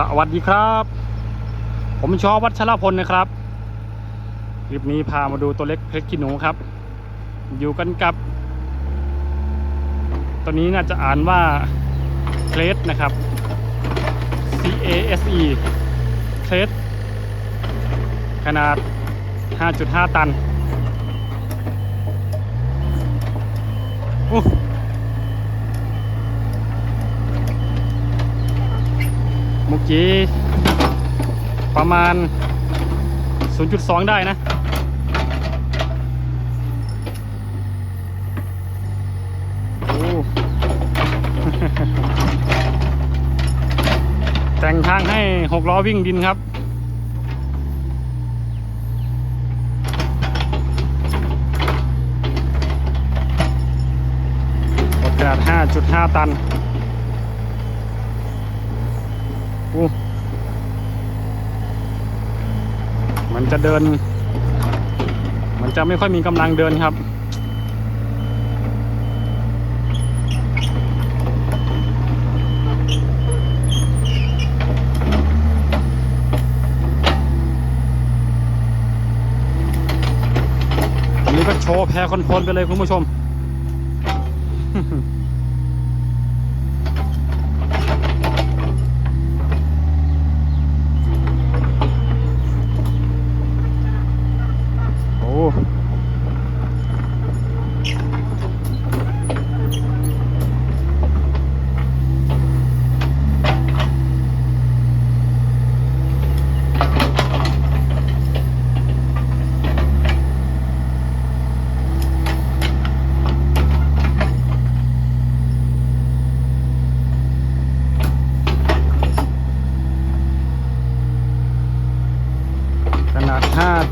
สวัสดีครับ ผมชอวัชรพลนะครับ คลิปนี้พามาดูตัวเล็กเพชรขี้หนูครับ อยู่กันกับ ตัวนี้น่าจะอ่านว่าเคลสนะครับ C A S E เคลสขนาด 5.5 ตันอู้ เมื่อกี้ประมาณ 0.2 ได้นะ โอ้ แต่งทางให้หกล้อวิ่งดินครับรถขนาด5.5 ตัน มันจะเดิน มันจะไม่ค่อยมีกำลังเดินครับอันนี้ก็โชว์แพรคอนโทรลไปเลยคุณผู้ชม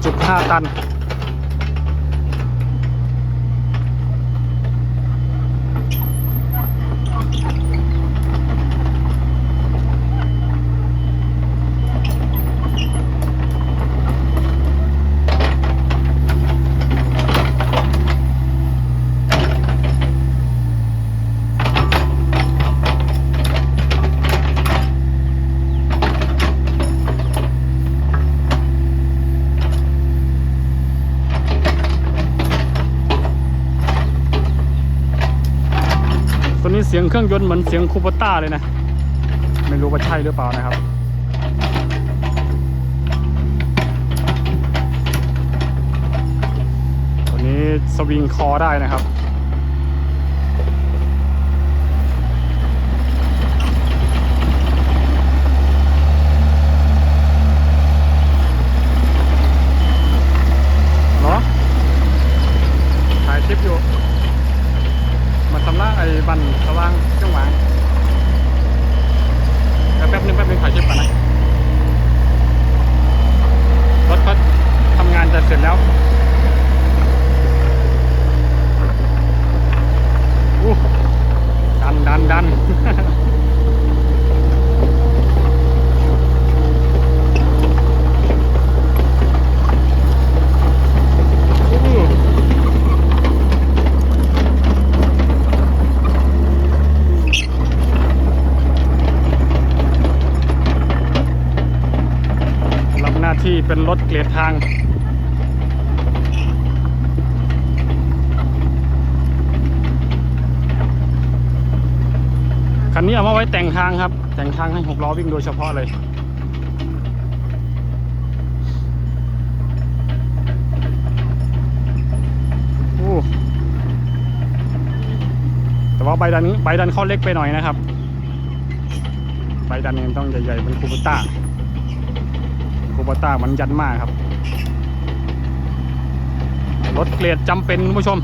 15 ตัน เสียงเครื่องยนต์เหมือนเสียงคูปต้าเลยนะ ไม่รู้ว่าใช่หรือเปล่านะครับตัวนี้สวิงคอได้นะครับ เหรอ ถ่ายคลิปอยู่ มาทำละไอ้บันสว่างจังหวางเดี๋ยวแป๊บนึงแป๊บนึงถ่ายคลิปก่อนนะรถก็ทำงานจะเสร็จแล้วอู้ดันดันดัน อู้รับหน้า ที่เป็นรถเกลียดทาง คันนี้เอามาไว้แต่งทางครับ แต่งทางให้หกล้อวิ่งโดยเฉพาะเลยแต่ว่าใบดันใบดันเขาเล็กไปหน่อยนะครับ ใบดันนี่ยต้องใหญ่ๆเป็นคูปต้า บต้ามันยันมากครับ รถเกรดจำเป็นคุณผู้ชม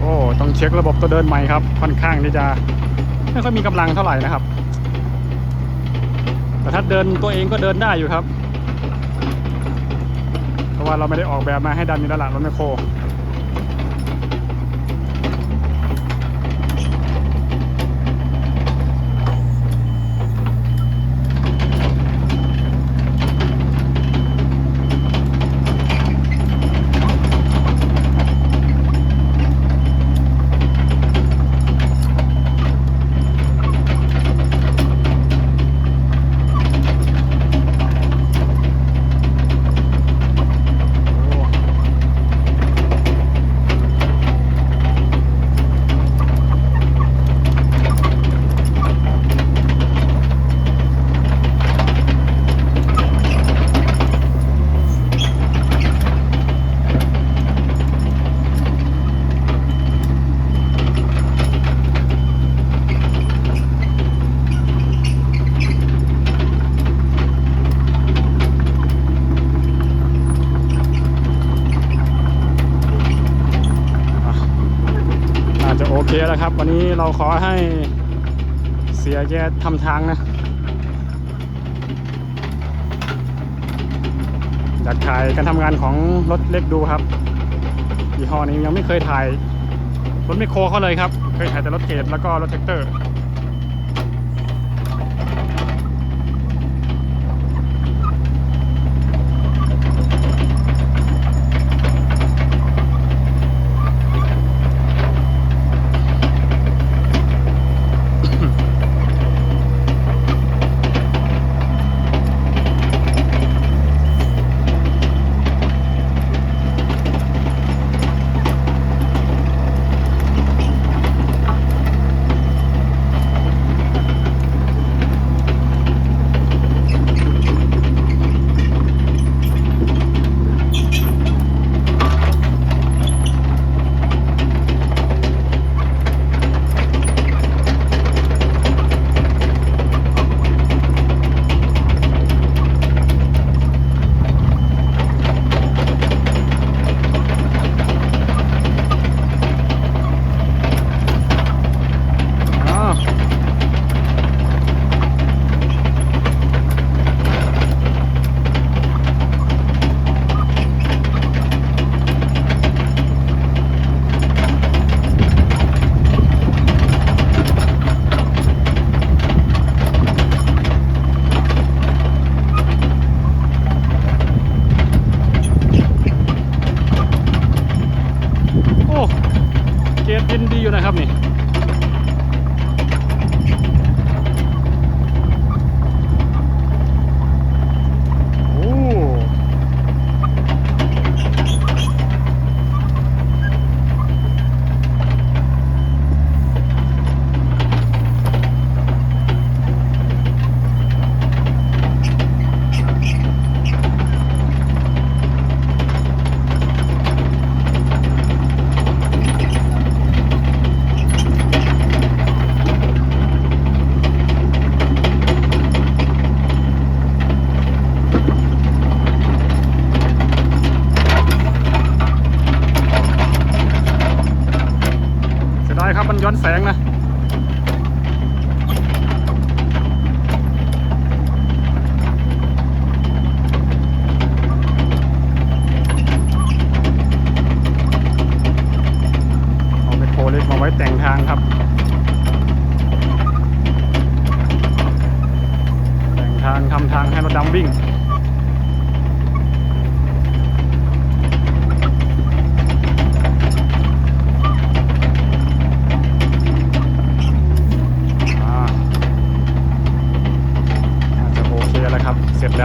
โเช็คระบบตัวเดินใหม่ครับ ค่อนข้างที่จะไม่ค่อยมีกำลังเท่าไหร่นะครับ แต่ถ้าเดินตัวเองก็เดินได้อยู่ครับ เพราะว่าเราไม่ได้ออกแบบมาให้ดันอยู่แล้วล่ะรถแมคโคร เคแล้วครับ วันนี้เราขอให้เสียแกทำทางนะอยากถ่ายการทำงานของรถเล็กดูครับยี่ห้อนี้ยังไม่เคยถ่ายรถไม่โครเขาเลยครับ เคยถ่ายแต่รถเกรดแล้วก็รถแท็กเตอร์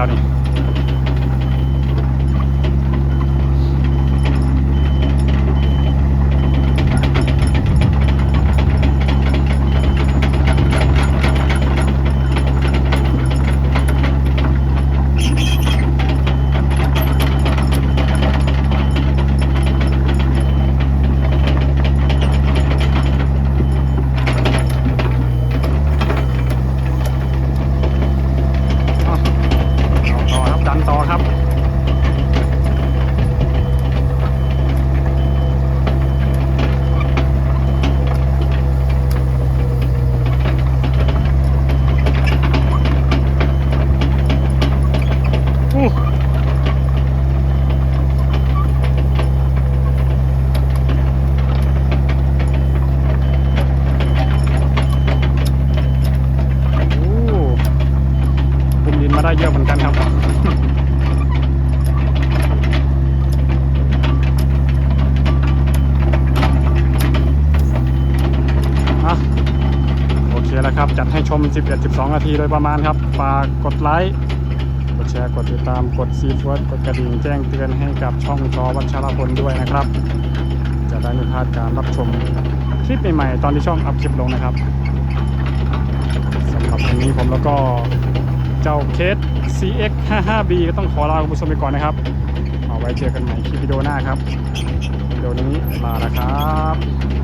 ครับ เสร็จแล้วนี่ เอาเอา ได้เยอะเหมือนกันครับอะโอเคแล้วครับ จัดให้ชม 11-12 นาทีโดยประมาณครับ ฝากกดไลค์กดแชร์ กดติดตาม กดซีฟวดกดกระดิ่งแจ้งเตือนให้กับช่องจอวัชรพลด้วยนะครับ จะได้ไม่พลาดการรับชมคลิปใหม่ๆตอนที่ช่องอัพคลิปลงนะครับสำหรับวันนี้ผมแล้วก็ เจ้าเคส CX 55B ก็ต้องขอลาคุณผู้ชมไปก่อนนะครับ เอาไว้เจอกันใหม่คลิปวิดีโอหน้าครับวิดีโอนี้ลาแล้วครับ